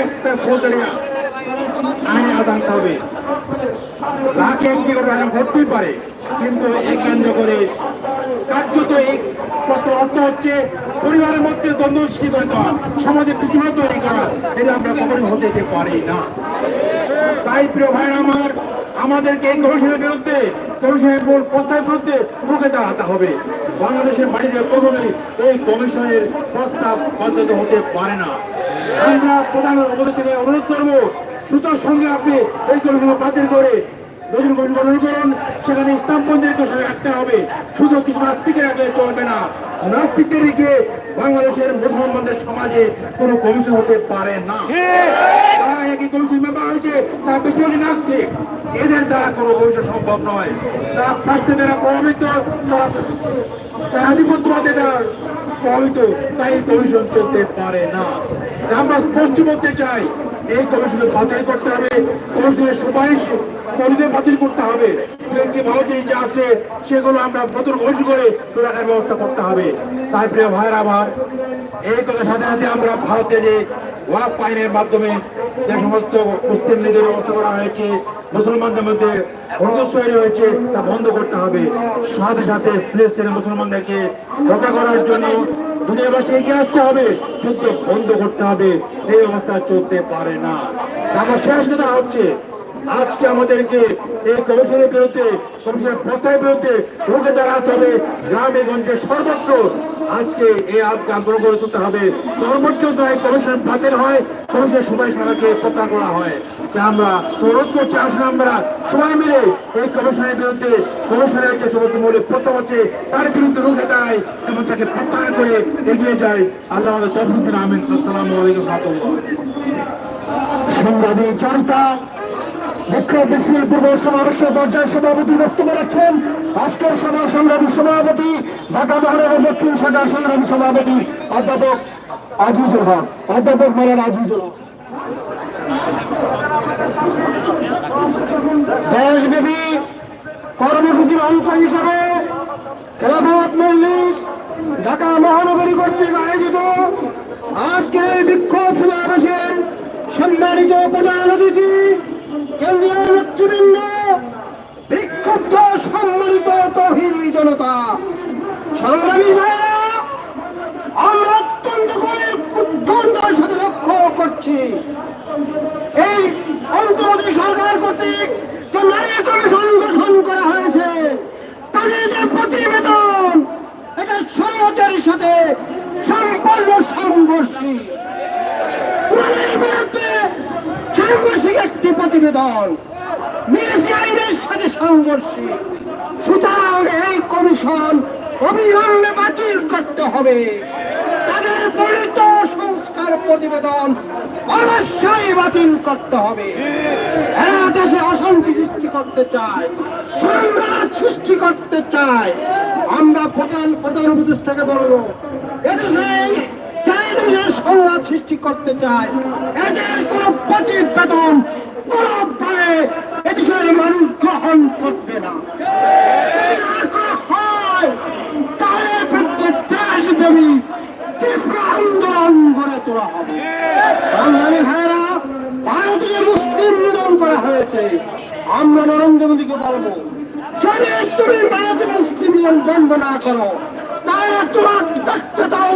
একটা ফৌজদারি আইনে আদালতে হবে লাখে একটি করে আইন ঘটতেই পারে কিন্তু এই কেন্দ্র করে কার্যত এই প্রশ্ন অর্থ হচ্ছে পরিবারের মধ্যে দ্বন্দ্ব সৃষ্টি করে দেওয়া সমাজে বিশৃঙ্খলা তৈরি করা এটা আমরা কখনোই হতে পারি না তাই প্রিয় ভাইরা আমার আমাদেরকে এই কমিশনের বিরুদ্ধে কমিশনের প্রস্তাবের বিরুদ্ধে রুখে দাঁড়াতে হবে বাংলাদেশের মাটিতে কখনোই এই কমিশনের প্রস্তাব বাধ্যত হতে পারে না আমরা প্রধান উপদেষ্টাকে অনুরোধ করব দ্রুত সঙ্গে আপনি এই দলগুলো বাতিল করে গঠন করুন সেখানে ইসলামপন্থীকে সঙ্গে রাখতে হবে। শুধু কিছু নাস্তিকের রাখলে চলবে না। নাস্তিকদের রেখে বাংলাদেশের মুসলমানদের সমাজে কোনো কমিশন হতে পারে না। তারা একই কমিশন মেম্বার হয়েছে, তারা বেশিরভাগই নাস্তিক। এদের দ্বারা কোনো কমিশন সম্ভব নয়। তারা ফার্স্টে প্রভাবিত, তারা তারা দ্বারা প্রভাবিত, তাই কমিশন চলতে পারে না। আমরা স্পষ্ট বলতে চাই, এই কমিশনে বাতিল করতে হবে। কমিশনের সুপারিশ করিতে বাতিল করতে হবে। ভালো জিনিস যা আছে, সেগুলো আমরা নতুন কমিশন করে রাখার ব্যবস্থা করতে হবে। তাই প্রিয় ভাইয়ের আমার, এই কথার সাথে সাথে আমরা ভারতে যে ওয়াক আইনের মাধ্যমে যে সমস্ত মুসলিম লীগের ব্যবস্থা করা হয়েছে, মুসলমানদের মধ্যে তৈরি হয়েছে, তা বন্ধ করতে হবে। সাথে সাথে ফিলিস্তিনের মুসলমানদেরকে রক্ষা করার জন্য দুনিয়াবাসী এগিয়ে আসতে হবে যুদ্ধ বন্ধ করতে হবে। এই অবস্থা চলতে পারে না। আমার শেষ কথা হচ্ছে আজকে আমাদেরকে এই কমিশনের বিরুদ্ধে, কমিশনের প্রস্তাবের বিরুদ্ধে রুখে দাঁড়াতে হবে। গ্রামে গঞ্জে সর্বত্র আজকে এই আন্দোলন করে তুলতে হবে। সর্বোচ্চ এই কমিশন বাতিল হয়, কমিশনের সবাই সবাইকে প্রত্যাহার করা হয়। তা আমরা অনুরোধ করছি আসলে আমরা সবাই মিলে এই কমিশনের বিরুদ্ধে, কমিশনের যে সমস্ত মৌলিক প্রস্তাব আছে, তার বিরুদ্ধে রুখে দাঁড়াই এবং তাকে প্রত্যাহার করে এগিয়ে যায় আল্লাহ আমাদের তফিক আমিন। আসসালামু আলাইকুম রহমতুল্লাহ। জনতা পূর্ব আজকের সভা সভাপতি, ঢাকা দক্ষিণ সভাপতি অধ্যাপক অধ্যাপক কর্মসূচির অংশ হিসাবে খেলাফত মল্লিক ঢাকা মহানগরী কর্তৃক আয়োজিত আজকের বিক্ষোভ সমাবেশের সম্মানিত প্রধান অতিথি কেন্দ্রীয় নেতৃবৃন্দ সম্মানিত আমরা অত্যন্ত করে উদ্বন্ধের সাথে লক্ষ্য করছি। করা হয়েছে, তাদের যে প্রতিবেদন, এটা সরকারের সাথে সম্পূর্ণ সাংঘর্ষিক। একটি প্রতিবেদন মিলিশি আইনের সাথে সাংঘর্ষিক সুতরাং এই কমিশন অবিলম্বে বাতিল করতে হবে। তাদের বলিত সংস্কার প্রতিবেদন অবশ্যই বাতিল করতে হবে। এরা দেশে অশান্তি সৃষ্টি করতে চায়, সংঘাত সৃষ্টি করতে চায়। আমরা প্রধান প্রধান উপদেষ্টাকে বলব এদেশে এই সংঘাত সৃষ্টি করতে চায়। এদের কোন প্রতিবেদন কোনভাবে এদেশের মানুষ গ্রহণ করবে না হয় নিধন আমরা নরেন্দ্র মোদীকে বলব যদি তুমি ভারতে মুসলিম নিয়ম বন্ধ না তোমার দক্ষতাও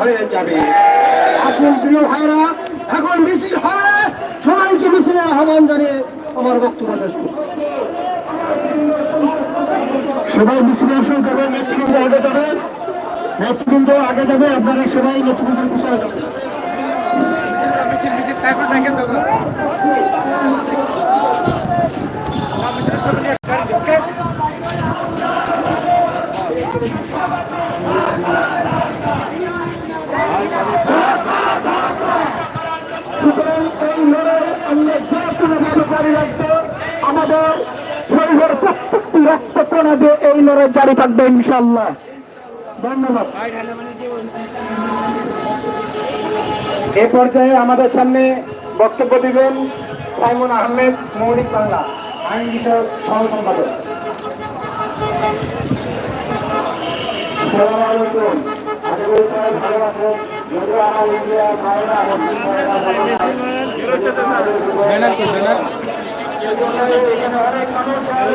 হয়ে যাবে আসুন প্রিয় ভাইরা এখন মিছিল হবে মিছিলের আহ্বান জানিয়ে আমার বক্তব্য শেষ করছি। সবাই মিছিলে অংশগ্রহণ করবেন নেতৃবৃন্দ আগে যাবে। নেতৃবৃন্দ আগে যাবে, আপনারা সবাই নেতৃবৃন্দের পিছনে যাবেন। যাব মিছিলের ছবি নিয়ে গাড়ি দিও, ওকে সুতরাং এই লড়াই আমরা যে কোনোভাবে জারি রাখব আমাদের শরীরের প্রত্যেকটি দিয়ে এই লড়াই জারি থাকবে ইনশাল্লাহ ধন্যবাদ। এ পর্যায়ে আমাদের সামনে বক্তব্য দিবেন সাইমন আহমেদ মৌলিক বাংলা আইন বিষয়ক সহ সম্পাদক সালাম আলাইকুম। আশা করি সবাই ভালো আছেন। আমরা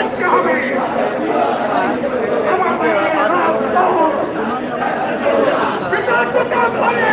কি ব্যানার আর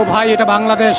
প্রিয় ভাই এটা বাংলাদেশ।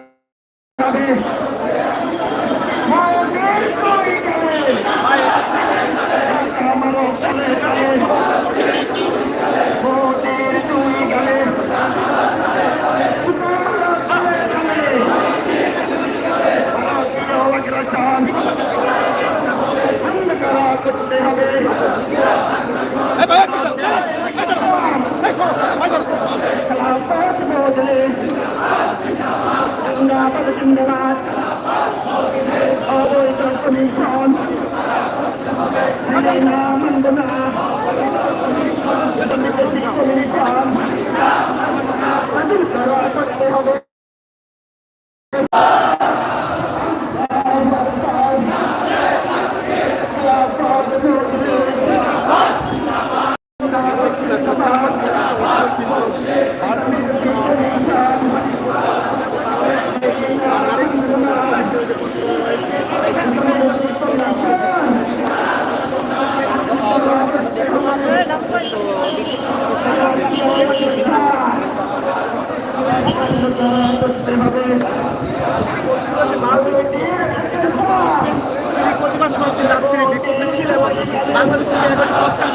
সেই প্রতিবাদ স্বরূপ আজকের এই বিক্ষোভ বাংলাদেশের যে এগারোটি সংস্কার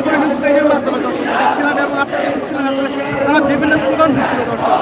করে করে নিউজ পেজের মাধ্যমে দর্শক পাচ্ছিলাম এবং আপনারা শুনছিলেন আসলে তারা বিভিন্ন স্লোগান দিচ্ছিল দর্শক।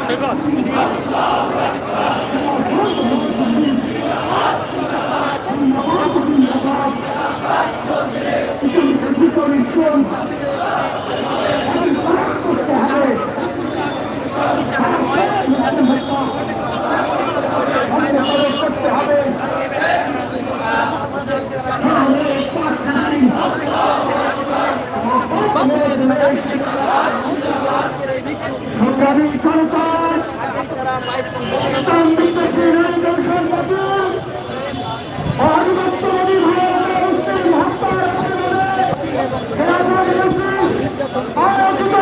সংগ্রামী সরকার সংবিধানের আয়োজন সর্বজন অনিবার্যবাদী ভারতের উত্তর হত্যার আয়োজিত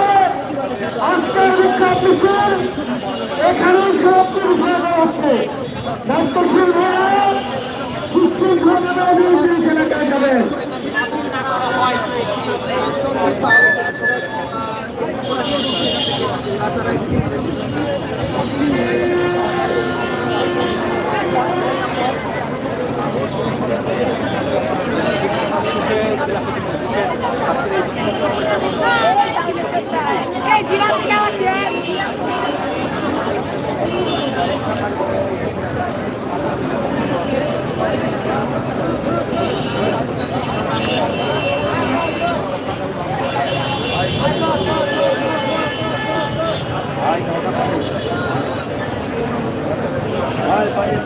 আজকের বিক্ষোভ মিছিল এখানেই সমাপ্তি ঘোষণা করা হচ্ছে দায়িত্বশীল ভাইরা সুশৃঙ্খলভাবে নির্দেশ এলাকায় যাবেন এই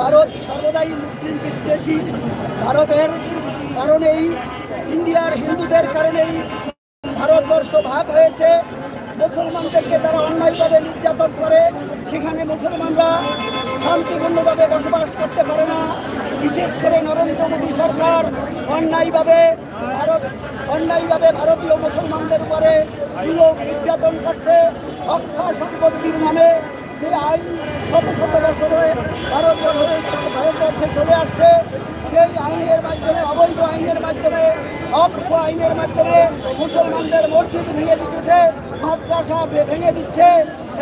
ভারত সর্বদাই মুসলিম বিদ্বেষী। ভারতের কারণেই, ইন্ডিয়ার হিন্দুদের কারণেই ভারতবর্ষ ভাগ হয়েছে। মুসলমানদেরকে তারা অন্যায়ভাবে নির্যাতন করে। সেখানে মুসলমানরা শান্তিপূর্ণভাবে বসবাস করতে পারে না। বিশেষ করে নরেন্দ্র মোদী সরকার অন্যায়ভাবে ভারত, অন্যায়ভাবে ভারতীয় মুসলমানদের উপরে নির্যাতন করছে। অক্ষা সম্পত্তির নামে যে আইন শত বছরে ভারতবর্ষে ভারতবর্ষে চলে আসছে। সেই আইনের মাধ্যমে, অবৈধ আইনের মাধ্যমে অক্ষ আইনের মাধ্যমে মুসলমানদের মসজিদ ভেঙে দিতেছে, মাদ্রাসা ভেঙে দিচ্ছে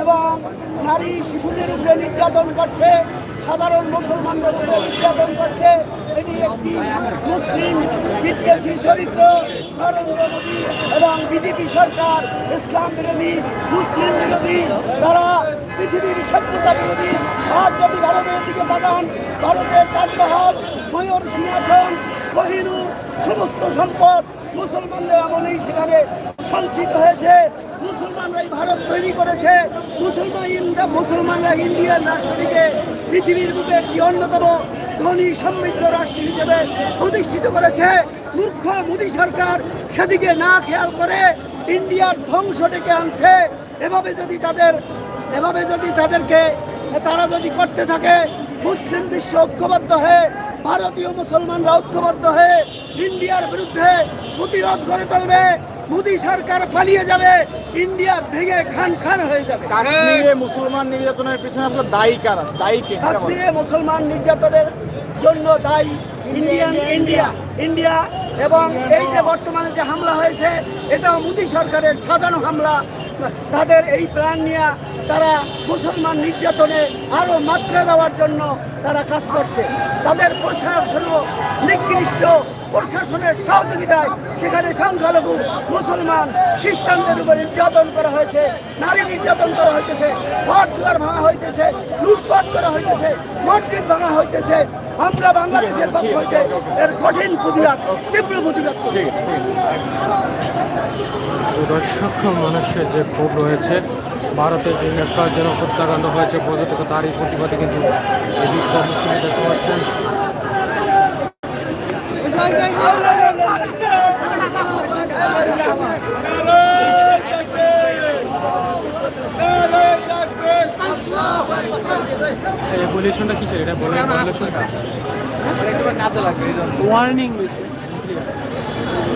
এবং নারী শিশুদের উপরে নির্যাতন করছে, সাধারণ মুসলমানদের উপরে নির্যাতন করছে। এটি একটি মুসলিম বিদ্বেষী চরিত্র। নরেন্দ্র মোদী এবং বিজেপি সরকার, ইসলাম বিরোধী, মুসলিম বিরোধী, তারা পৃথিবীর সভ্যতা বিরোধী আর যদি ভারতের দিকে তাকান, ভারতের তাজমহল ময়ূর সিংহাসন কোহিনুর সমস্ত সম্পদ মুসলমানদের আমলেই সেখানে সঞ্চিত হয়েছে। মুসলমানরাই ভারত তৈরি করেছে। মুসলমান মুসলমানরা ইন্ডিয়ান রাষ্ট্রটিকে পৃথিবীর বুকে একটি অন্যতম ধনী সমৃদ্ধ রাষ্ট্র হিসেবে প্রতিষ্ঠিত করেছে। মূর্খ, মোদী সরকার সেদিকে না খেয়াল করে ইন্ডিয়ার ধ্বংস ডেকে আনছে। এভাবে যদি তাদের এভাবে যদি তাদেরকে তারা যদি করতে থাকে মুসলিম বিশ্ব ঐক্যবদ্ধ হয়ে ভারতীয় মুসলমানরা ঐক্যবদ্ধ হয়ে ইন্ডিয়ার বিরুদ্ধে প্রতিরোধ গড়ে তুলবে মোদী সরকার পালিয়ে যাবে ইন্ডিয়া ভেঙে খান খান হয়ে যাবে। কাশ্মীরে মুসলমান নির্যাতনের পিছনে আসলে দায়ী কারা? দায়ী কে? কাশ্মীরে মুসলমান নির্যাতনের জন্য দায়ী ইন্ডিয়ান ইন্ডিয়া ইন্ডিয়া এবং এই যে বর্তমানে যে হামলা হয়েছে এটাও মোদী সরকারের সাধারণ হামলা। তাদের এই প্ল্যান নিয়ে তারা মুসলমান নির্যাতনে আরও মাত্রা দেওয়ার জন্য তারা কাজ করছে তাদের প্রশাসনও নিকৃষ্ট প্রশাসনের সহযোগিতায় সেখানে সংখ্যালঘু, মুসলমান, খ্রিস্টানদের উপরে নির্যাতন করা হয়েছে, নারী নির্যাতন করা হইতেছে, ঘর দুয়ার ভাঙা হইতেছে, লুটপাট করা হইতেছে, মসজিদ ভাঙা হইতেছে, আমরা বাংলাদেশের পক্ষ হইতে এর কঠিন প্রতিবাদ, তীব্র প্রতিবাদ। দর্শক মানুষের যে ক্ষোভ রয়েছে ভারতের যে নেতার হত্যাকাণ্ড হয়েছে পর্যটক তারই প্রতিবাদে কিন্তু এই বিক্ষোভ মিছিল দেখতে পাচ্ছেন। নারায়ণ রেভলিউশনটা কিসের? এটা বলে রেভলিউশনটা কাজে লাগবে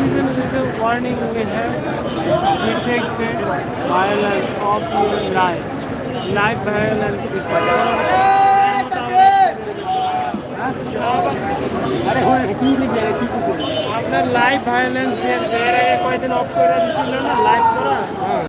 এই with the warning we have. detected violence of life. Life violence is আপনার লাইফ ভায়োলেন্স দিয়ে কয়দিন অফ করে দিছিল না লাইভ করা